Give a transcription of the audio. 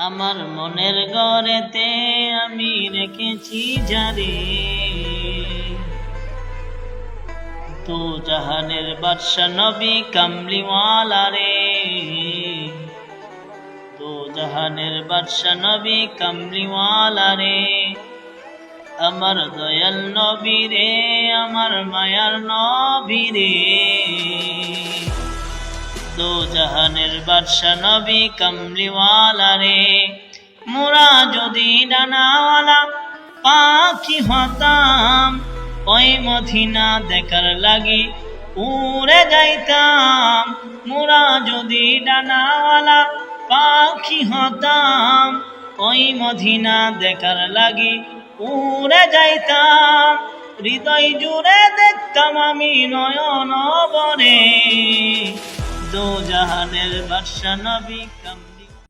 আমার মনের গড়েতে আমি রেখেছি যারে। তো জাহানের বাদশা নবী কামলিওয়ালা রে তো জাহানের বাদশা নবী কামলিওয়ালা রে আমার দয়াল নবী রে আমার মায়ার নবী রে দো জাহানের বাদশা নবী কামলিওয়ালা রে। মোরা যদি ডানাওয়ালা, পাখি হতাম। ওই মদিনা দেখার লাগি উড়ে যাইতাম। মোরা যদি ডানাওয়ালা, পাখি হতাম। ওই মদিনা দেখার লাগি উড়ে যাইতাম। হৃদয় জুড়ে দেখতাম আমি নয়ন বরে দো জাহানের বাদশা নবী কাম